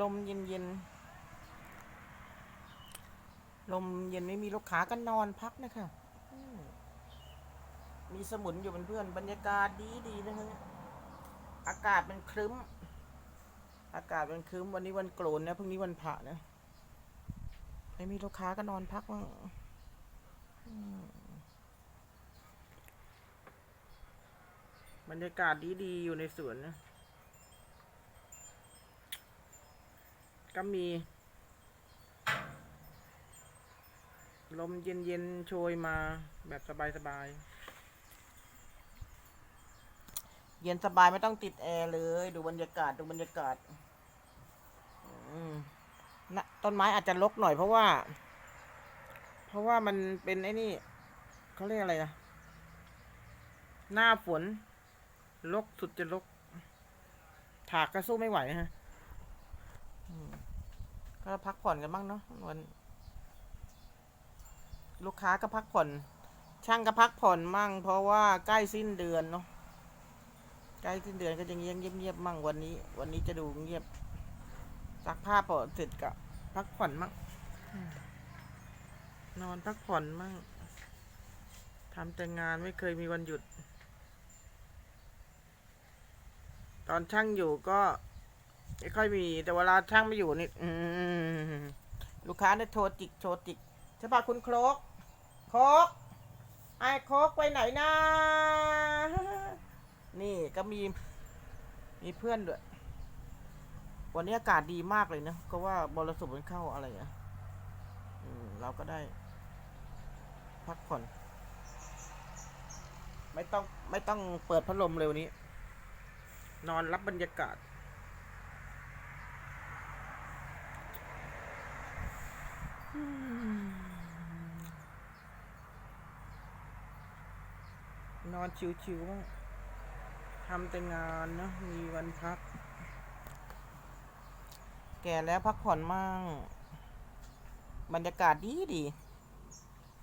ลมเย็นเย็นลมเย็นไม่มีลูกค้าก็นอนพักนะคะมีสมุนอยู่เป็นเพื่อนบรรยากาศดีดีนะคะอากาศมันครึ้ม อากาศมันครึ้ม วันนี้วันโกรนนะพรุ่งนี้วันพระนะไม่มีลูกค้าก็นอนพักบ้างบรรยากาศดีดีๆอยู่ในสวนนะ ก็มี ลมเย็นๆโชยมาแบบสบายๆ เย็นสบายไม่ต้องติดแอร์เลย ดูบรรยากาศดูบรรยากาศนะต้นไม้อาจจะรกหน่อยเพราะว่า เพราะว่ามันเป็นไอ้นี่เขาเรียกอะไรนะ หน้าฝนรกสุดจะรกถากก็สู้ไม่ไหวฮะ ก็พักผ่อนกันบ้างเนาะวันลูกค้าก็พักผ่อน ช่างก็พักผ่อนมั่ง เพราะว่าใกล้สิ้นเดือนเนาะใกล้สิ้นเดือนก็จะเงียบเงียบเงียบมั่งวันนี้ วันนี้จะดูเงียบซักผ้าพอเสร็จก็พักผ่อนมั่งอืมนอนพักผ่อนมั่งทำแต่งานไม่เคยมีวันหยุด ตอนช่างอยู่ก็ ไม่ค่อยมี แต่เวลาช่างไม่อยู่นี่อืลูกค้าเนี่ยโทรจิกโทรจิกใช่ปะคุณโครกโครกไอ้โครกไปไหนนะนี่ก็มีมีเพื่อนด้วย วันนี้อากาศดีมากเลยนะ ก็ว่าบรสุมมันเข้าอะไรอะอืมเราก็ได้ พักผ่อน ไม่ต้องไม่ต้องเปิดพัดลมเลยวันนี้ นอนรับบรรยากาศ นอนชิวๆบ้างทำแต่งานนะมีวันพัก แก่แล้วพักผ่อนมั่งบรรยากาศดีดี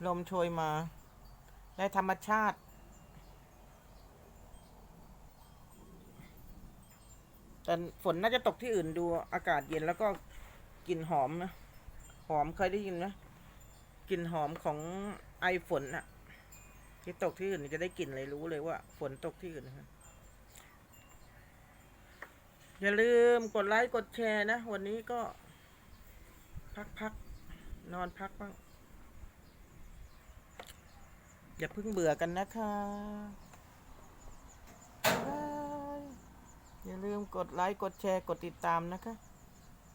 ลมโชยมา ได้ธรรมชาติ แต่ฝนน่าจะตกที่อื่นดูอากาศเย็นแล้วก็กลิ่นหอมนะ หอมเคยได้ยินไหมกลิ่นหอมของไอฝนอะที่ตกที่อื่นจะได้กลิ่นเลยรู้เลยว่า ฝนตกที่อื่นนะอย่าลืมกดไลค์กดแชร์นะ วันนี้ก็ พักพักนอนพักบ้าง อย่าเพิ่งเบื่อกันนะคะบายอย่าลืมกดไลค์กดแชร์กดติดตามนะคะ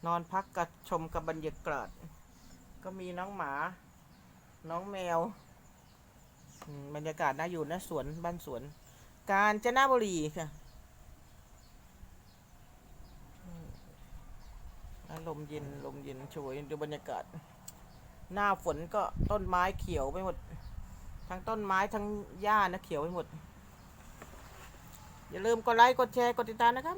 นอนพักกับชมกับบรรยากาศ ก็มีน้องหมา น้องแมวอืมบรรยากาศน่าอยู่นะสวนบ้านสวน กาญจนบุรีค่ะลมเย็นลมเย็นโชยดูบรรยากาศ หน้าฝนก็ต้นไม้เขียวไปหมด ทั้งต้นไม้ทั้งหญ้านะเขียวไปหมด อย่าลืมกดไลค์กดแชร์กดติดตามนะครับ